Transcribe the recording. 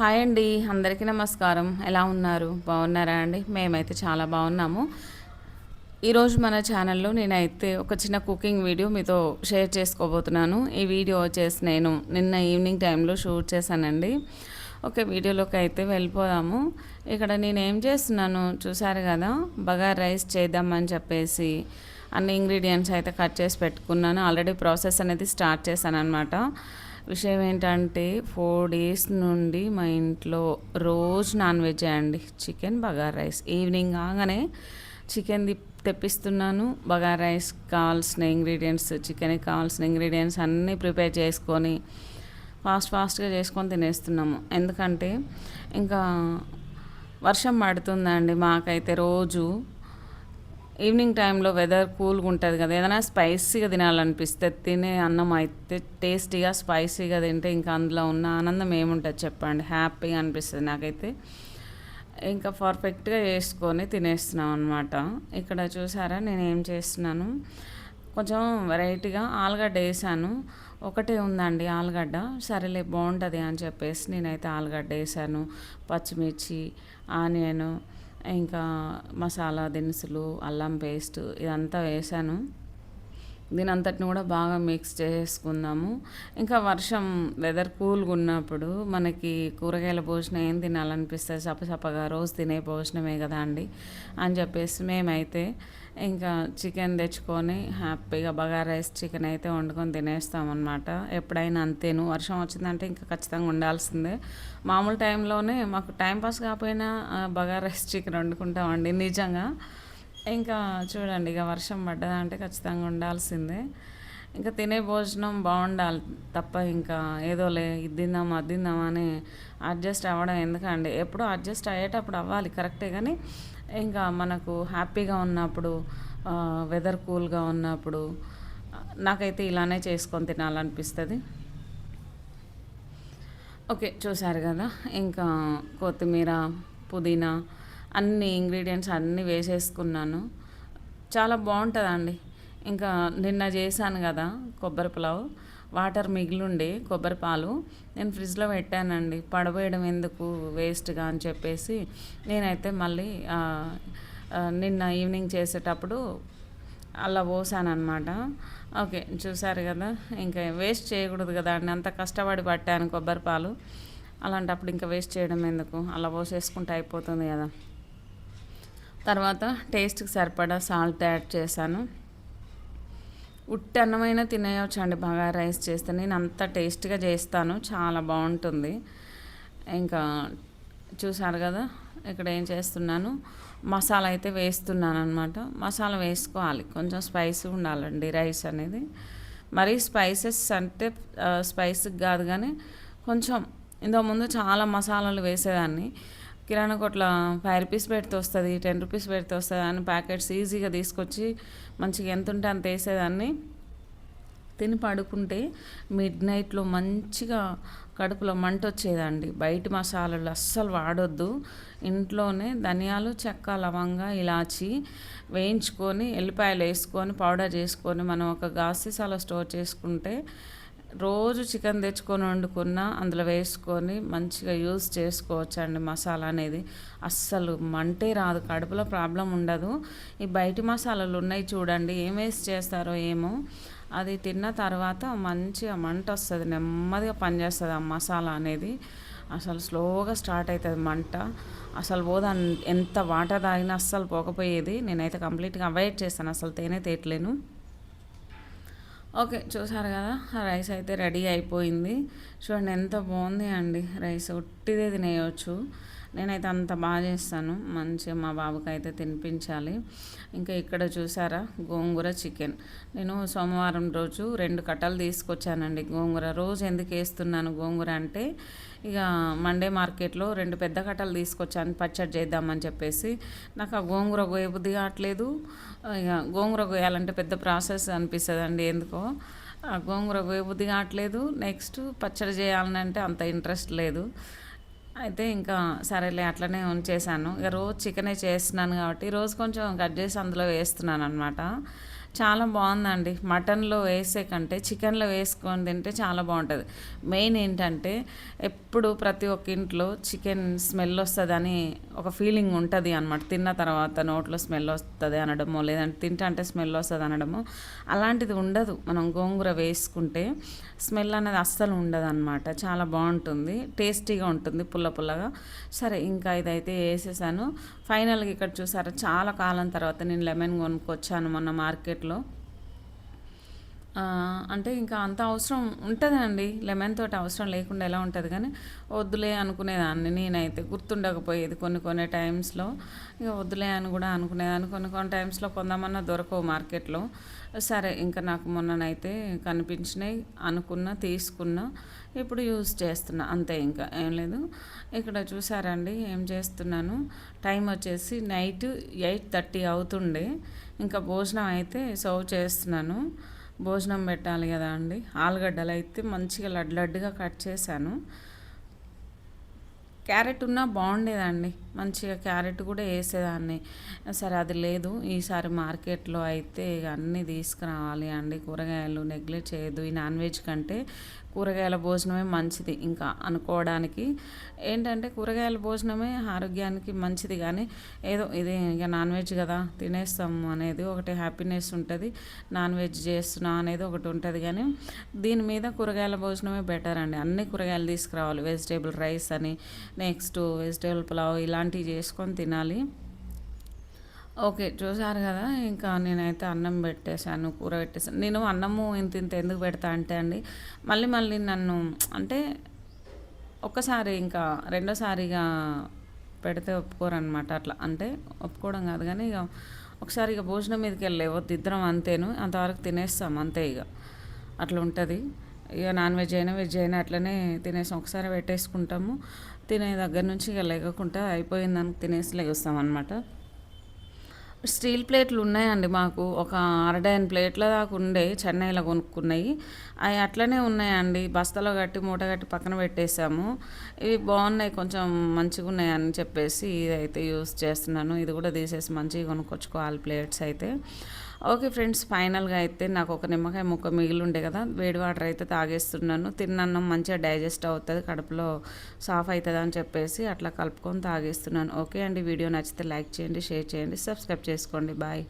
Hi అండి అందరికీ నమస్కారం. ఎలా ఉన్నారు? బాగున్నారా అండి? మేమైతే చాలా బాగున్నాము. ఈరోజు మన ఛానల్లో నేనైతే ఒక చిన్న కుకింగ్ వీడియో మీతో షేర్ చేసుకోబోతున్నాను. ఈ వీడియో వచ్చేసి నేను నిన్న ఈవినింగ్ టైంలో షూట్ చేశానండి. ఓకే వీడియోలోకి అయితే వెళ్ళిపోదాము. ఇక్కడ నేను ఏం చేస్తున్నాను చూసారు కదా బగార్ రైస్ చేద్దామని చెప్పేసి అన్ని ఇంగ్రీడియంట్స్ అయితే కట్ చేసి పెట్టుకున్నాను. ఆల్రెడీ ప్రాసెస్ అనేది స్టార్ట్ చేశాను అనమాట విషయం ఏంటంటే ఫోర్ డేస్ నుండి మా ఇంట్లో రోజు నాన్ వెజ్ అండి. Chicken bagara rice. ఈవినింగ్ కాగానే చికెన్ తెప్పిస్తున్నాను. బగార్ రైస్ కావాల్సిన ఇంగ్రీడియంట్స్ చికెన్కి కావాల్సిన ఇంగ్రీడియంట్స్ అన్నీ ప్రిపేర్ చేసుకొని ఫాస్ట్ ఫాస్ట్గా చేసుకొని తినేస్తున్నాము. ఎందుకంటే ఇంకా వర్షం పడుతుందండి. మాకైతే రోజు ఈవినింగ్ టైంలో వెదర్ కూల్గా ఉంటుంది కదా. ఏదైనా స్పైసీగా తినాలనిపిస్తే తినే అన్నం అయితే టేస్టీగా స్పైసీగా తింటే ఇంకా అందులో ఉన్న ఆనందం ఏముంటుంది చెప్పండి? హ్యాపీగా అనిపిస్తుంది నాకైతే. ఇంకా పర్ఫెక్ట్గా చేసుకొని తినేస్తున్నాం అనమాట ఇక్కడ చూసారా నేను ఏం చేస్తున్నాను? కొంచెం వెరైటీగా ఆలుగడ్డ వేసాను. ఒకటే ఉందండి ఆలుగడ్డ. సరేలే బాగుంటుంది అని చెప్పేసి నేనైతే ఆలుగడ్డ వేసాను. పచ్చిమిర్చి ఆనియను ఇంకా మసాలా దినుసులు అల్లం పేస్ట్ ఇదంతా వేసాను. దీని అంతటిని కూడా బాగా మిక్స్ చేసుకుందాము. ఇంకా వర్షం వెదర్ కూల్గా ఉన్నప్పుడు మనకి కూరగాయల భోజనం ఏం తినాలనిపిస్తుంది? చప్పచప్పగా రోజు తినే భోజనమే కదా అండి? అని చెప్పేసి మేమైతే ఇంకా చికెన్ తెచ్చుకొని హ్యాపీగా బగారా రైస్ చికెన్ అయితే వండుకొని తినేస్తామన్నమాట. ఎప్పుడైనా అంతేను. వర్షం వచ్చిందంటే ఇంకా ఖచ్చితంగా ఉండాల్సిందే. మామూలు టైంలోనే మాకు టైంపాస్ కాకపోయినా బగారా రైస్ చికెన్ వండుకుంటామండి. నిజంగా ఇంకా చూడండి ఇక వర్షం పడ్డదంటే ఖచ్చితంగా ఉండాల్సిందే. ఇంకా తినే భోజనం బాగుండాలి తప్ప ఇంకా ఏదోలే ఇది తిందాం అది అని అడ్జస్ట్ అవ్వడం ఎందుకండి? ఎప్పుడు అడ్జస్ట్ అయ్యేటప్పుడు అవ్వాలి కరెక్టే కానీ ఇంకా మనకు హ్యాపీగా ఉన్నప్పుడు వెదర్ కూల్గా ఉన్నప్పుడు నాకైతే ఇలానే చేసుకొని తినాలనిపిస్తుంది. ఓకే చూసారు కదా? ఇంకా కొత్తిమీర పుదీనా అన్ని ఇంగ్రీడియంట్స్ అన్నీ వేసేసుకున్నాను. చాలా బాగుంటుందండి. ఇంకా నిన్న చేశాను కదా కొబ్బరి పులావ్. వాటర్ మిగిలిండే కొబ్బరి పాలు. నేను ఫ్రిడ్జ్లో పెట్టానండి. పడవేయడం ఎందుకు వేస్ట్గా అని చెప్పేసి నేనైతే మళ్ళీ నిన్న ఈవినింగ్ చేసేటప్పుడు అలా పోసానమాట ఓకే చూసారు కదా. ఇంకా వేస్ట్ చేయకూడదు కదా అండి. అంత కష్టపడి పట్టాను కొబ్బరి పాలు. అలాంటప్పుడు ఇంకా వేస్ట్ చేయడం ఎందుకు? అలా పోసేసుకుంటే అయిపోతుంది కదా. తర్వాత టేస్ట్కి సరిపడా సాల్ట్ యాడ్ చేశాను. ఉట్టి అన్నమైన తినేయచ్చు అండి బాగా రైస్ చేస్తే. నేను అంత టేస్ట్గా చేస్తాను చాలా బాగుంటుంది. ఇంకా చూసారు కదా ఇక్కడ ఏం చేస్తున్నాను మసాలా అయితే వేస్తున్నాను అనమాట మసాలా వేసుకోవాలి కొంచెం స్పైసీ ఉండాలండి రైస్ అనేది. మరీ స్పైసెస్ అంటే స్పైసీ కాదు కానీ కొంచెం ఇంతకుముందు చాలా మసాలాలు వేసేదాన్ని. కిరాణా కొట్ల ఫైవ్ రూపీస్ పెడితే వస్తుంది టెన్ రూపీస్ పెడితే వస్తుంది అని ప్యాకెట్స్ ఈజీగా తీసుకొచ్చి మంచిగా ఎంత ఉంటే అంత వేసేదాన్ని. తిని పడుకుంటే మిడ్ నైట్లో మంచిగా కడుపులో మంట వచ్చేదండి. బయట మసాలాలు అస్సలు వాడొద్దు. ఇంట్లోనే ధనియాలు చెక్క లవంగా ఇలాచి వేయించుకొని ఎల్లిపాయలు వేసుకొని పౌడర్ చేసుకొని మనం ఒక గాసీసాలో స్టోర్ చేసుకుంటే రోజు చికెన్ తెచ్చుకొని వండుకున్న అందులో వేసుకొని మంచిగా యూస్ చేసుకోవచ్చండి మసాలా అనేది. అస్సలు మంటే రాదు కడుపులో ప్రాబ్లం ఉండదు. ఈ బయటి మసాలాలు ఉన్నాయి చూడండి ఏం వేసి చేస్తారో ఏమో. అది తిన్న తర్వాత మంచిగా మంట వస్తుంది నెమ్మదిగా పనిచేస్తుంది ఆ మసాలా అనేది. అసలు స్లోగా స్టార్ట్ అవుతుంది మంట. అసలు పోదా ఎంత వాటర్ తాగినా అస్సలు పోకపోయేది. నేనైతే కంప్లీట్గా అవాయిడ్ చేస్తాను అసలు తేనే తేయట్లేను ఓకే చూసారు కదా రైస్ అయితే రెడీ అయిపోయింది. చూడండి ఎంత బాగుంది అండి రైస్ ఒట్టిదే తినేయచ్చు. నేనైతే అంత బాగా చేస్తాను. మంచిగా మా బాబుకి అయితే తినిపించాలి. ఇంకా ఇక్కడ చూసారా? గోంగూర చికెన్. నేను సోమవారం రోజు రెండు కట్టలు తీసుకొచ్చానండి గోంగూర. రోజు ఎందుకు వేస్తున్నాను గోంగూర అంటే ఇక మండే మార్కెట్లో రెండు పెద్ద కట్టలు తీసుకొచ్చాను పచ్చడి చేద్దామని చెప్పేసి. నాకు ఆ గోంగూర గోయబుద్ధి కావట్లేదు. ఇక గోంగూర గోయాలంటే పెద్ద ప్రాసెస్ అనిపిస్తుంది అండి ఎందుకో. ఆ గోంగూర గోయబుద్ధి కావట్లేదు. నెక్స్ట్ పచ్చడి చేయాలంటే అంత ఇంట్రెస్ట్ లేదు. అయితే ఇంకా సరేలే అట్లనే ఉంచేసాను ఇక రోజు చికెనే చేస్తున్నాను కాబట్టి రోజు కొంచెం కట్ చేసి అందులో వేస్తున్నాను అనమాట చాలా బాగుందండి. మటన్లో వేసే కంటే చికెన్లో వేసుకొని తింటే చాలా బాగుంటుంది. మెయిన్ ఏంటంటే ఎప్పుడు ప్రతి ఒక్క ఇంట్లో చికెన్ స్మెల్ వస్తుందని ఒక ఫీలింగ్ ఉంటుంది అనమాట తిన్న తర్వాత నోట్లో స్మెల్ వస్తుంది అనడము లేదంటే తింటే స్మెల్ వస్తుంది అనడము అలాంటిది ఉండదు. మనం గోంగూర వేసుకుంటే స్మెల్ అనేది అస్సలు ఉండదు అనమాట చాలా బాగుంటుంది. టేస్టీగా ఉంటుంది పుల్ల పుల్లగా. సరే ఇంకా ఇదైతే వేసేసాను. ఫైనల్గా ఇక్కడ చూసారా చాలా కాలం తర్వాత నేను లెమన్ కొనుక్కొచ్చాను మొన్న మార్కెట్ మార్కెట్లో అంటే ఇంకా అంత అవసరం ఉంటుందండి లెమన్ తోటి అవసరం లేకుండా ఎలా ఉంటుంది కానీ వద్దులే అనుకునేదాన్ని. నేనైతే గుర్తుండకపోయేది కొన్ని కొన్ని టైమ్స్లో. ఇక వద్దులే అని కూడా అనుకునేదాన్ని. కొన్ని కొన్ని టైమ్స్లో కొందామన్నా దొరకవు మార్కెట్లో. సరే ఇంకా నాకు మొన్ననైతే కనిపించినాయి. అనుకున్న తీసుకున్నా. ఇప్పుడు యూజ్ చేస్తున్నా. అంతే ఇంకా ఏం లేదు. ఇక్కడ చూసారండి ఏం చేస్తున్నాను? టైం వచ్చేసి నైట్ ఎయిట్ థర్టీ అవుతుండే. ఇంకా భోజనం అయితే సర్వ్ చేస్తున్నాను. భోజనం పెట్టాలి కదా అండి. ఆలుగడ్డలు అయితే మంచిగా లడ్లడ్డుగా కట్ చేశాను. క్యారెట్ ఉన్నా బాగుండేదండి. మంచిగా క్యారెట్ కూడా వేసేదాన్ని. సరే అది లేదు. ఈసారి మార్కెట్లో అయితే ఇక అన్నీ తీసుకురావాలి అండి. కూరగాయలు నెగ్లెక్ట్ చేయదు ఈ నాన్ వెజ్ కంటే కూరగాయల భోజనమే మంచిది ఇంకా అనుకోవడానికి. ఏంటంటే కూరగాయల భోజనమే ఆరోగ్యానికి మంచిది. కానీ ఏదో ఇది ఇక నాన్ వెజ్ కదా తినేస్తాం అనేది ఒకటి హ్యాపీనెస్ ఉంటుంది. నాన్ వెజ్ చేస్తున్నా అనేది ఒకటి ఉంటుంది. కానీ దీని మీద కూరగాయల భోజనమే బెటర్ అండి. అన్ని కూరగాయలు తీసుకురావాలి. వెజిటేబుల్ రైస్ అని నెక్స్ట్ వెజిటేబుల్ పులావ్ ఇలాంటివి చేసుకొని తినాలి. ఓకే చూసారు కదా? ఇంకా నేనైతే అన్నం పెట్టేశాను కూర పెట్టేసాను నేను అన్నము ఇంత ఇంత ఎందుకు పెడతా అంటే అండి మళ్ళీ మళ్ళీ నన్ను అంటే ఒక్కసారి ఇంకా రెండోసారిగా పెడితే ఒప్పుకోరు అనమాట అట్లా. అంటే ఒప్పుకోవడం కాదు కానీ ఇక ఒకసారి ఇక భోజనం మీదకి వెళ్ళే వద్దు ఇద్దరం అంతేను. అంతవరకు తినేస్తాం అంతే ఇక. అట్లా ఉంటుంది. ఇక నాన్ వెజ్ అయినా వెజ్ అయినా అట్లనే తినేసాం ఒకసారి పెట్టేసుకుంటాము. తినే దగ్గర నుంచి ఇక లేకుండా అయిపోయిందని తినేసి లేస్తాం స్టీల్ ప్లేట్లు ఉన్నాయండి మాకు. ఒక అరడైన్ ప్లేట్ల దాకా ఉండే చెన్నైలో కొనుక్కున్నాయి. అవి అట్లనే ఉన్నాయండి. బస్తాలో కట్టి మూట కట్టి పక్కన పెట్టేసాము ఇవి బాగున్నాయి కొంచెం మంచిగా ఉన్నాయి అని చెప్పేసి ఇదైతే యూస్ చేస్తున్నాను. ఇది కూడా తీసేసి మంచిగా కొనుక్కొచ్చుకోవాలి ప్లేట్స్ అయితే. ఓకే ఫ్రెండ్స్ ఫైనల్గా అయితే నాకు ఒక నిమ్మకాయ ముక్క మిగిలి ఉండే కదా వేడి వాటర్ అయితే తాగేస్తున్నాను. తిన్నన్నం మంచిగా డైజెస్ట్ అవుతుంది కడుపులో సాఫ్ అవుతుంది అని చెప్పేసి అట్లా కలుపుకొని తాగేస్తున్నాను. ఓకే అండి వీడియో నచ్చితే లైక్ చేయండి షేర్ చేయండి సబ్స్క్రైబ్ చేసుకోండి. బాయ్.